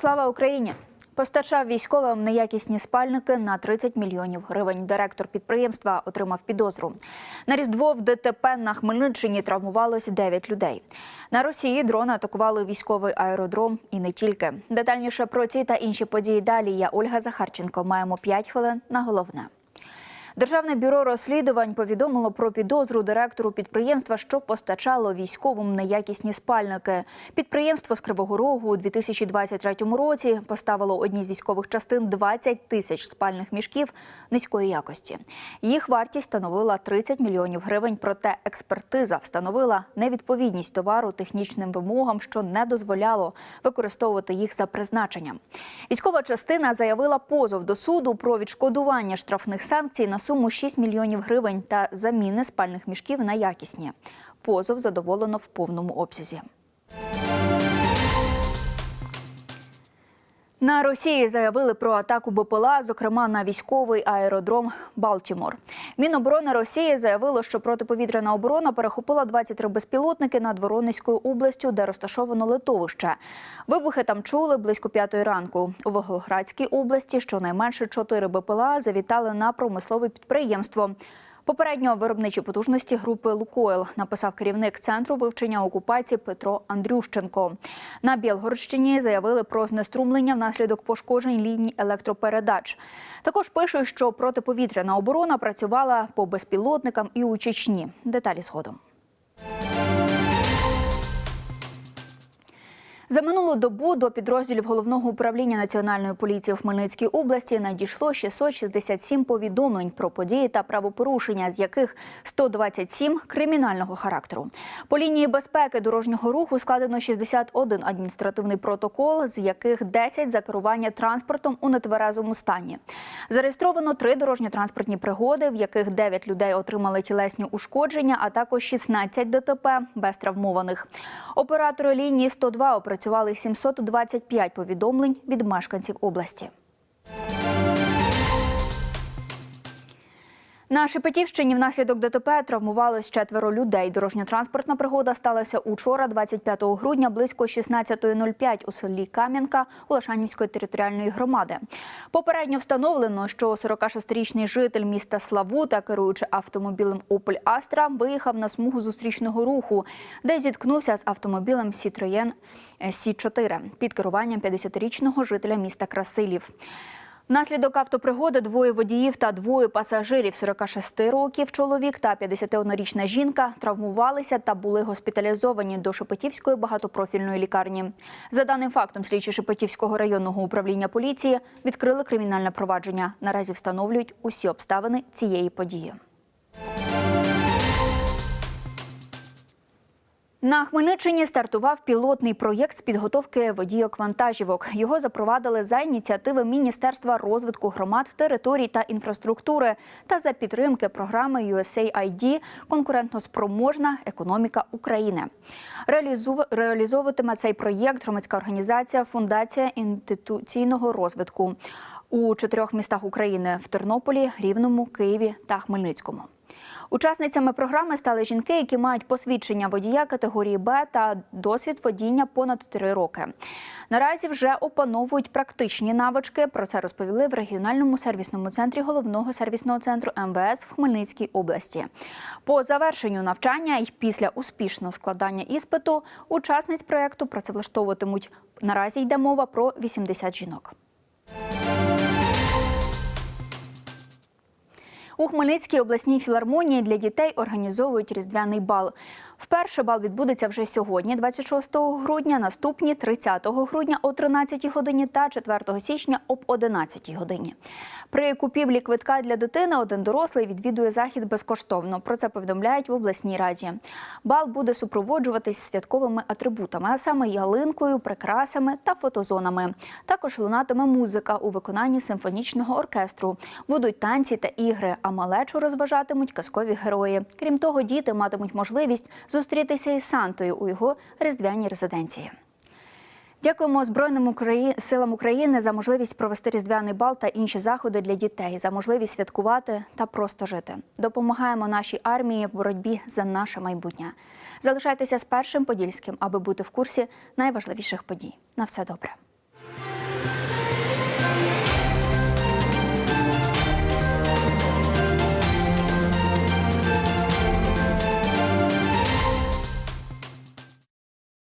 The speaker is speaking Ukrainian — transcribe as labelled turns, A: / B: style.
A: Слава Україні! Постачав військовим неякісні спальники на 30 мільйонів гривень. Директор підприємства отримав підозру. На різдво в ДТП на Хмельниччині травмувалось 9 людей. На Росії дрони атакували військовий аеродром і не тільки. Детальніше про ці та інші події далі. Я Ольга Захарченко. Маємо 5 хвилин на головне. Державне бюро розслідувань повідомило про підозру директору підприємства, що постачало військовим неякісні спальники. Підприємство з Кривого Рогу у 2023 році поставило одній з військових частин 20 тисяч спальних мішків низької якості. Їх вартість становила 30 мільйонів гривень. Проте експертиза встановила невідповідність товару технічним вимогам, що не дозволяло використовувати їх за призначенням. Військова частина заявила позов до суду про відшкодування штрафних санкцій на суму 6 мільйонів гривень та заміни спальних мішків на якісні. Позов задоволено в повному обсязі. На Росії заявили про атаку БПЛА, зокрема на військовий аеродром Балтімор. Міноборони Росії заявило, що протиповітряна оборона перехопила 23 безпілотники над Воронезькою областю, де розташовано литовище. Вибухи там чули близько п'ятої ранку. У Волгоградській області щонайменше 4 БПЛА завітали на промислове підприємство. Попередньо виробничі потужності групи Лукойл написав керівник центру вивчення окупації Петро Андрющенко. На Білгородщині заявили про знеструмлення внаслідок пошкоджень ліній електропередач. Також пишуть, що протиповітряна оборона працювала по безпілотникам і у Чечні. Деталі згодом. За минулу добу до підрозділів головного управління національної поліції в Хмельницькій області надійшло 667 повідомлень про події та правопорушення, з яких 127 – кримінального характеру. По лінії безпеки дорожнього руху складено 61 адміністративний протокол, з яких 10 за керування транспортом у нетверезому стані. Зареєстровано три дорожньо-транспортні пригоди, в яких 9 людей отримали тілесні ушкодження, а також 16 ДТП без травмованих. Оператори лінії 102 опрацювали 725 повідомлень від мешканців області. На Шепетівщині внаслідок ДТП травмувалось четверо людей. Дорожньо-транспортна пригода сталася учора, 25 грудня, близько 16.05 у селі Кам'янка Улашанівської територіальної громади. Попередньо встановлено, що 46-річний житель міста Славута, керуючи автомобілем Опель Астра, виїхав на смугу зустрічного руху, де зіткнувся з автомобілем Citroën Сі-4 під керуванням 50-річного жителя міста Красилів. Внаслідок автопригоди двоє водіїв та двоє пасажирів 46 років чоловік та 51-річна жінка травмувалися та були госпіталізовані до Шепетівської багатопрофільної лікарні. За даним фактом, слідчі Шепетівського районного управління поліції відкрили кримінальне провадження. Наразі встановлюють усі обставини цієї події. На Хмельниччині стартував пілотний проєкт з підготовки водійок вантажівок. Його запровадили за ініціативи Міністерства розвитку громад, територій та інфраструктури та за підтримки програми USAID Конкурентноспроможна економіка України. Реалізовуватиме цей проєкт громадська організація Фундація інституційного розвитку у чотирьох містах України в Тернополі, Рівному, Києві та Хмельницькому. Учасницями програми стали жінки, які мають посвідчення водія категорії Б та досвід водіння понад 3 роки. Наразі вже опановують практичні навички. Про це розповіли в регіональному сервісному центрі головного сервісного центру МВС в Хмельницькій області. По завершенню навчання і після успішного складання іспиту учасниць проєкту працевлаштовуватимуть. Наразі йде мова про 80 жінок. У Хмельницькій обласній філармонії для дітей організовують різдвяний бал. Вперше бал відбудеться вже сьогодні, 26 грудня, наступні 30 грудня о 13 годині та 4 січня об 11 годині. При купівлі квитка для дитини один дорослий відвідує захід безкоштовно. Про це повідомляють в обласній раді. Бал буде супроводжуватись святковими атрибутами, а саме ялинкою, прикрасами та фотозонами. Також лунатиме музика у виконанні симфонічного оркестру. Будуть танці та ігри, а малечу розважатимуть казкові герої. Крім того, діти матимуть можливість зустрітися із Сантою у його різдвяній резиденції. Дякуємо Збройним силам України за можливість провести різдвяний бал та інші заходи для дітей, за можливість святкувати та просто жити. Допомагаємо нашій армії в боротьбі за наше майбутнє. Залишайтеся з першим подільським, аби бути в курсі найважливіших подій. На все добре.